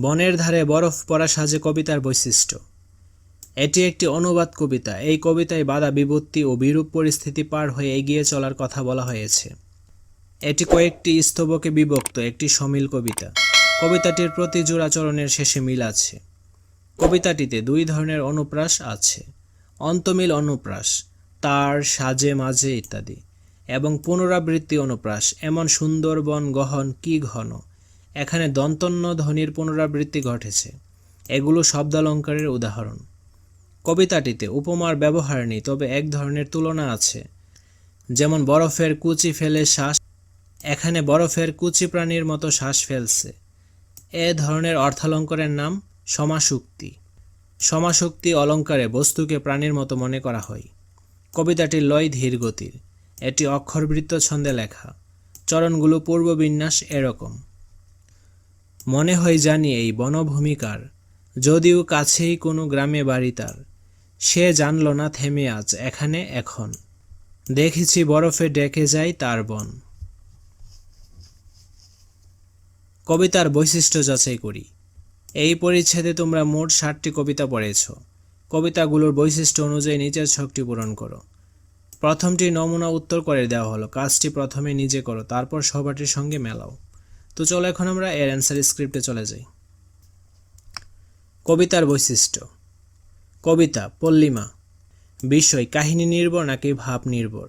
বনের ধারে বরফ পড়া সাজে কবিতার বৈশিষ্ট্য। এটি একটি অনুবাদ কবিতা। এই কবিতায় বাধা বিপত্তি ও বিরূপ পরিস্থিতি পার হয়ে এগিয়ে চলার কথা বলা হয়েছে। এটি কয়েকটি স্তবকে বিভক্ত, একটি সমিল কবিতা। কবিতাটির প্রতি জোড়াচরণের শেষে মিল আছে। কবিতাটিতে দুই ধরনের অনুপ্রাস আছে। অন্তমিল অনুপ্রাস, তার সাজে মাঝে ইত্যাদি, এবং পুনরাবৃত্তি অনুপ্রাস, এমন সুন্দরবন গহন কি ঘন? এখানে দন্তন্য ধ্বনির পুনরাবৃত্তি ঘটেছে। এগুলো শব্দালঙ্কারের উদাহরণ। কবিতাটিতে উপমার ব্যবহার নেই, তবে এক ধরনের তুলনা আছে। যেমন, বরফের কুচি ফেলে শ্বাস, এখানে বরফের কুচি প্রাণীর মতো শ্বাস ফেলছে। এ ধরনের অর্থালঙ্কারের নাম সমাসুক্তি। সমাসুক্তি অলঙ্কারে বস্তুকে প্রাণীর মতো মনে করা হয়। কবিতাটির লয় ধীর গতির। এটি অক্ষরবৃত্ত ছন্দে লেখা। চরণগুলো পূর্ববিন্যাস এরকম। মনে হয় জানি এই বনভূমিকার যদিও কাছেই কোনো গ্রামে বাড়ি তার। সে জানল না থেমে আজ এখানে এখন। দেখেছি বরফে ডেকে যায় তার বন। কবিতার বৈশিষ্ট্য যাচাই করি। এই পরিচ্ছেদে তোমরা মোট ষাটটি কবিতা পড়েছ। কবিতাগুলোর বৈশিষ্ট্য অনুযায়ী নিচের ছকটি পূরণ করো। প্রথমটি নমুনা উত্তর করে দেওয়া হলো। কাজটি প্রথমে নিজে করো, তারপর সবাটির সঙ্গে মেলাও। তো চলো এখন আমরা এর অ্যান্সার স্ক্রিপ্টে চলে যাই। কবিতার বৈশিষ্ট্য। কবিতা, পল্লিমা। বিষয়, কাহিনী নির্ভর নাকি ভাব নির্ভর?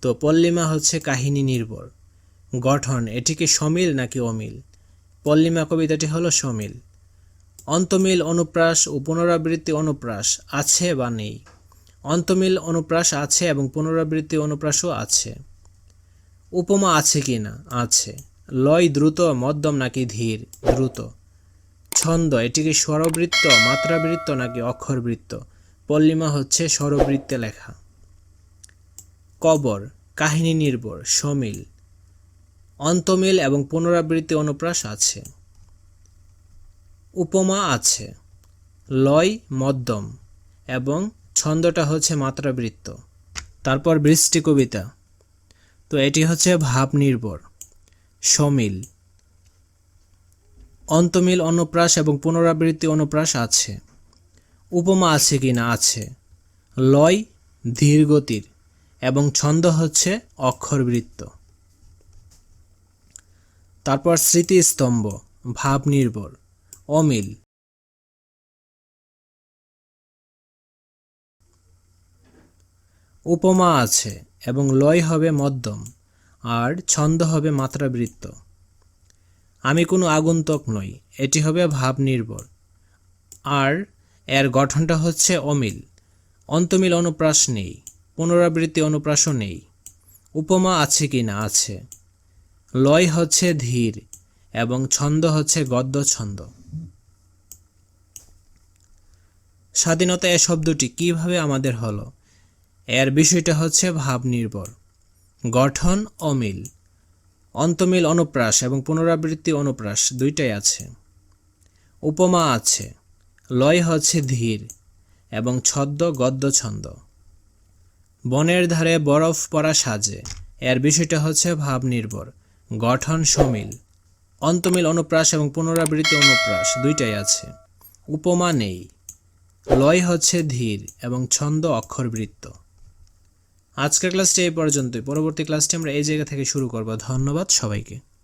তো পল্লিমা হচ্ছে কাহিনী নির্ভর। গঠন এটিকে সমিল নাকি অমিল? পল্লিমা কবিতাটি হলো সমিল। অন্তমিল অনুপ্রাস ও পুনরাবৃত্তি অনুপ্রাস, আছে বা নেই? অন্তমিল অনুপ্রাস আছে এবং পুনরাবৃত্তি অনুপ্রাসও আছে। উপমা আছে কি না আছে। লয় দ্রুত, মধ্যম নাকি ধীর? দ্রুত। ছন্দ, এটিকে স্বরবৃত্ত, মাত্রাবৃত্ত নাকি অক্ষরবৃত্ত? পল্লিমা হচ্ছে স্বরবৃত্তে লেখা। কবর, কাহিনী নির্ভর, সমিল। অন্তমিল এবং পুনরাবৃত্তি অনুপ্রাস আছে। উপমা আছে। লয়, মধ্যম। এবং ছন্দটা হচ্ছে মাত্রাবৃত্ত। তারপর বৃষ্টি কবিতা তো এটি হচ্ছে ভাব নির্ভর সমিল। অন্তমিল অনুপ্রাস এবং পুনরাবৃত্তি অনুপ্রাস আছে। উপমা আছে কি না আছে? লয় ধীর গতির এবং ছন্দ হচ্ছে অক্ষরবৃত্ত। তারপর স্মৃতিস্তম্ভ, ভাব নির্ভর, অমিল। উপমা আছে এবং লয় হবে মধ্যম। আর ছন্দ হবে মাত্রাবৃত্ত। আমি কোনো আগন্তুক নই, এটি হবে ভাব নির্ভর আর এর গঠনটা হচ্ছে অমিল। অন্তমিল অনুপ্রাস নেই, পুনরাবৃত্তি অনুপ্রাসও নেই। উপমা আছে কি না আছে। লয় হচ্ছে ধীর এবং ছন্দ হচ্ছে গদ্য ছন্দ। স্বাধীনতা এ শব্দটি কীভাবে আমাদের হলো? এর বিষয়টা হচ্ছে ভাব নির্ভর গঠন অমিল অন্তমিল অনুপ্রাস এবং পুনরাবৃত্তি অনুপ্রাস দুইটাই আছে। উপমা আছে, লয় হচ্ছে ধীর এবং ছদ্ম গদ্য ছন্দ। বনের ধারে বরফ পড়া সাজে, এর বিষয়টা হচ্ছে ভাব নির্ভর, গঠন সমিল। অন্তমিল অনুপ্রাস এবং পুনরাবৃত্তি অনুপ্রাস দুইটাই আছে। উপমা নেই, লয় হচ্ছে ধীর এবং ছন্দ অক্ষরবৃত্ত। আজকের ক্লাসটি এই পর্যন্তই। পরবর্তী ক্লাসটি আমরা এই জায়গা থেকে শুরু করব। ধন্যবাদ সবাইকে।